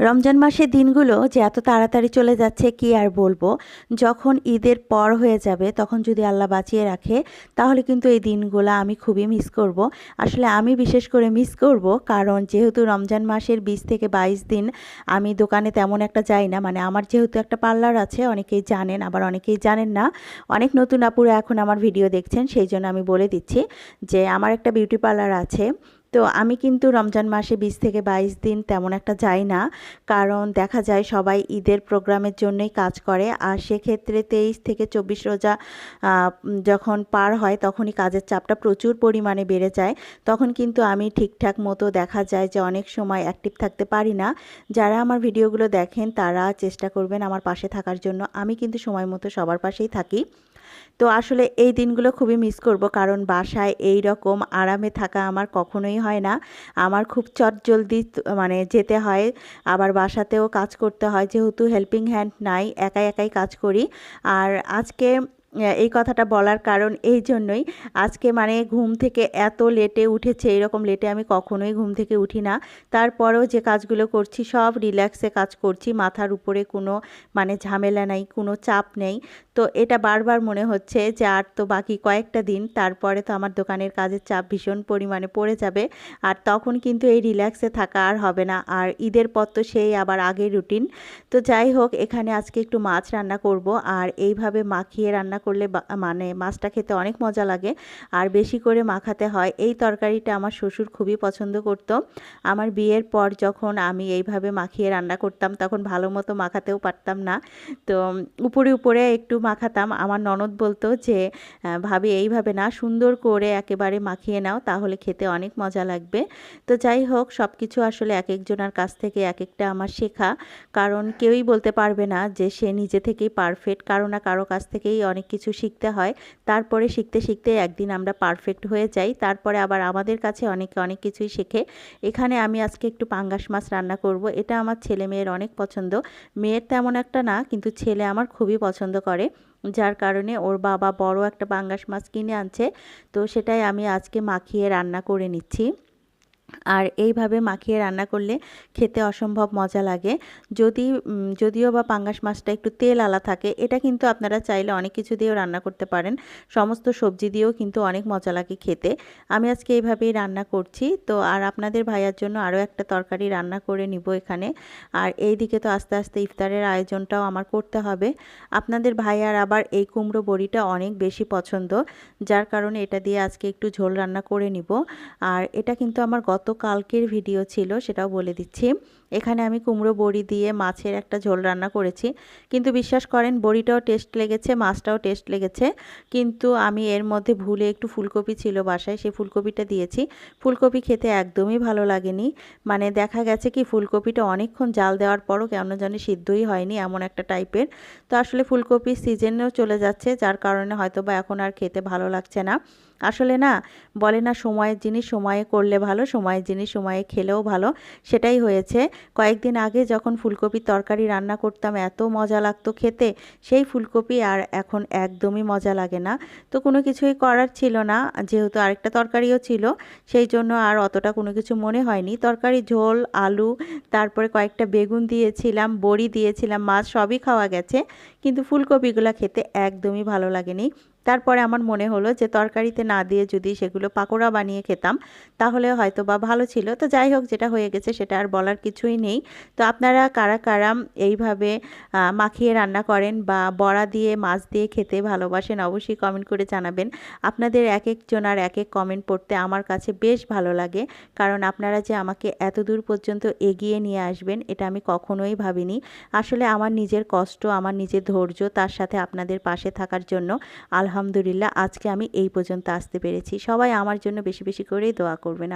রমজান মাসের দিনগুলো যে এত তাড়াতাড়ি চলে যাচ্ছে কি আর বলব? যখন ঈদের পর হয়ে যাবে, তখন যদি আল্লাহ বাঁচিয়ে রাখে, তাহলে কিন্তু এই দিনগুলো আমি খুবই মিস করব। আসলে আমি বিশেষ করে মিস করব কারণ যেহেতু রমজান মাসের বিশ থেকে বাইশ দিন আমি দোকানে তেমন একটা যাই না মানে আমার যেহেতু একটা পার্লার আছে, অনেকেই জানেন, আবার অনেকেই জানেন না। অনেক নতুন আপুরা এখন আমার ভিডিও দেখছেন, সেই জন্য আমি বলে দিচ্ছি যে আমার একটা বিউটি পার্লার আছে। তো আমি কিন্তু রমজান মাসে বিশ থেকে বাইশ দিন তেমন একটা যাই না। কারণ দেখা যায় সবাই ঈদের প্রোগ্রামের জন্যই কাজ করে। আর সেক্ষেত্রে তেইশ থেকে চব্বিশ রোজা যখন পার হয় তখনই কাজের চাপটা প্রচুর পরিমাণে বেড়ে যায়। তখন কিন্তু আমি ঠিকঠাক মতো দেখা যায় যে অনেক সময় অ্যাক্টিভ থাকতে পারি না। যারা আমার ভিডিওগুলো দেখেন তারা চেষ্টা করবেন আমার পাশে থাকার জন্য। আমি কিন্তু সময় মতো সবার পাশেই থাকি। তো আসলে এই দিনগুলো খুবই মিস করব। কারণ বাসায় এই রকম আরামে থাকা আমার কখনোই হয় না। আমার খুব চটজলদি মানে যেতে হয়। আবার বাসাতেও কাজ করতে হয়। যেহেতু হেল্পিং হ্যান্ড নাই, একাই একাই কাজ করি। আর আজকে এই কথাটা বলার কারণ এই জন্যই। আজকে মানে ঘুম থেকে এত লেটে উঠেছে, এরকম লেটে আমি কখনোই ঘুম থেকে উঠি না। তারপরেও যে কাজগুলো করছি, সব রিল্যাক্সে কাজ করছি, মাথার উপরে কোনো মানে ঝামেলা নেই, কোনো চাপ নেই। তো এটা বারবার মনে হচ্ছে যে আর তো বাকি কয়েকটা দিন, তারপরে তো আমার দোকানের কাজের চাপ ভীষণ পরিমাণে পড়ে যাবে। আর তখন কিন্তু এই রিল্যাক্সে থাকা আর হবে না। আর ঈদের পর তো সেই আবার আগের রুটিন তো যাই হোক, এখানে আজকে একটু মাছ রান্না করব। আর এইভাবে মাখিয়ে রান্না করলে মানে মাছটা খেতে অনেক মজা লাগে। আর বেশি করে মাখাতে হয়। এই তরকারিটা আমার শ্বশুর খুবই পছন্দ করত। আমার বিয়ের পর যখন আমি এইভাবে মাখিয়ে রান্না করতাম, তখন ভালো মতো মাখাতেও পারতাম না। তো উপরে উপরে একটু মাখাতাম। আমার ননদ বলতো যে ভাবি এইভাবে না, সুন্দর করে একেবারে মাখিয়ে নাও, তাহলে খেতে অনেক মজা লাগবে। তো যাই হোক সব কিছু আসলে এক একজনের কাছ থেকে এক একটা আমার শেখা। কারণ কেউই বলতে পারবে না যে, সে নিজে থেকেই পারফেক্ট কারও না কারও কাছ থেকেই অনেক কিছু শিখতে হয়। তারপরে শিখতে শিখতে একদিন আমরা পারফেক্ট হয়ে যাই। তারপরে আবার আমাদের কাছে অনেকে অনেক কিছুই শেখে। এখানে আমি আজকে একটু পাঙ্গাস মাছ রান্না করব। এটা আমার ছেলে মেয়ের অনেক পছন্দ। মেয়ের তেমন একটা না, কিন্তু ছেলে আমার খুবই পছন্দ করে। যার কারণে ওর বাবা বড় একটা পাঙ্গাস মাছ কিনে আনছে। তো সেটাই আমি আজকে মাখিয়ে রান্না করে নিচ্ছি। আর এইভাবে মাখিয়ে রান্না করলে খেতে অসম্ভব মজা লাগে। যদি যদিও বা পাঙ্গাস মাছটা একটু তেল আলা থাকে, এটা কিন্তু আপনারা চাইলে অনেক কিছু দিয়েও রান্না করতে পারেন। সমস্ত সবজি দিয়েও কিন্তু অনেক মজা লাগে খেতে। আমি আজকে এইভাবেই রান্না করছি। তো আর আপনাদের ভাইয়ার জন্য আরও একটা তরকারি রান্না করে নিব এখানে। আর এই দিকে তো আস্তে আস্তে ইফতারের আয়োজনটাও আমার করতে হবে। আপনাদের ভাইয়ার আবার এই কুমড়ো বড়িটা অনেক বেশি পছন্দ। যার কারণে এটা দিয়ে আজকে একটু ঝোল রান্না করে নিব। আর এটা কিন্তু আমার গত কালকের ভিডিও ছিল, সেটাও বলে দিচ্ছি। এখানে আমি কুমড়ো বড়ি দিয়ে মাছের একটা ঝোল রান্না করেছি। কিন্তু বিশ্বাস করেন, বড়িটাও টেস্ট লেগেছে, মাছটাও টেস্ট লেগেছে। কিন্তু আমি এর মধ্যে ভুলে একটু ফুলকপি ছিল বাসায়, সেই ফুলকপিটা দিয়েছি। ফুলকপি খেতে একদমই ভালো লাগেনি। মানে দেখা গেছে কি, ফুলকপিটা অনেকক্ষণ জাল দেওয়ার পরও কেন জানি সিদ্ধই হয়নি, এমন একটা টাইপের। তো আসলে ফুলকপির সিজনেও চলে যাচ্ছে, যার কারণে হয়তো বা এখন আর খেতে ভালো লাগছে না। আসলে না, বলে না সময়ের জিনিস সময়ে করলে ভালো সময়ের জিনিস সময়ে খেলেও ভালো, সেটাই হয়েছে। কয়েকদিন আগে যখন ফুলকপির তরকারি রান্না করতাম, এত মজা লাগতো খেতে, সেই ফুলকপি আর এখন একদমই মজা লাগে না। তো কোনো কিছুই করার ছিল না, যেহেতু আরেকটা তরকারিও ছিল, সেই জন্য আর অতটা কোনো কিছু মনে হয়নি। তরকারি, ঝোল, আলু, তারপরে কয়েকটা বেগুন দিয়েছিলাম, বড়ি দিয়েছিলাম, মাছ সবই খাওয়া গেছে, কিন্তু ফুলকপিগুলো খেতে একদমই ভালো লাগেনি। তারপরে আমার মনে হলো যে তরকারিতে না দিয়ে যদি সেগুলো পাকোড়া বানিয়ে খেতাম, তাহলে হয়তো বা ভালো ছিল। তো যাই হোক, যেটা হয়ে গেছে সেটা আর বলার কিছুই নেই। তো আপনারা কারা কারা এইভাবে মাখিয়ে রান্না করেন বা বড়া দিয়ে, মাছ দিয়ে খেতে ভালোবাসেন অবশ্যই কমেন্ট করে জানাবেন। আপনাদের এক একজন আর এক এক কমেন্ট পড়তে আমার কাছে বেশ ভালো লাগে। কারণ আপনারা যে আমাকে এত দূর পর্যন্ত এগিয়ে নিয়ে আসবেন, এটা আমি কখনোই ভাবিনি। আসলে আমার নিজের কষ্ট, আমার নিজের ধৈর্য তার সাথে আপনাদের পাশে থাকার জন্য আলহামদুলিল্লাহ আজকে আমি এই পর্যন্ত আসতে পেরেছি। সবাই আমার জন্য বেশি বেশি করেই দোয়া করবেন।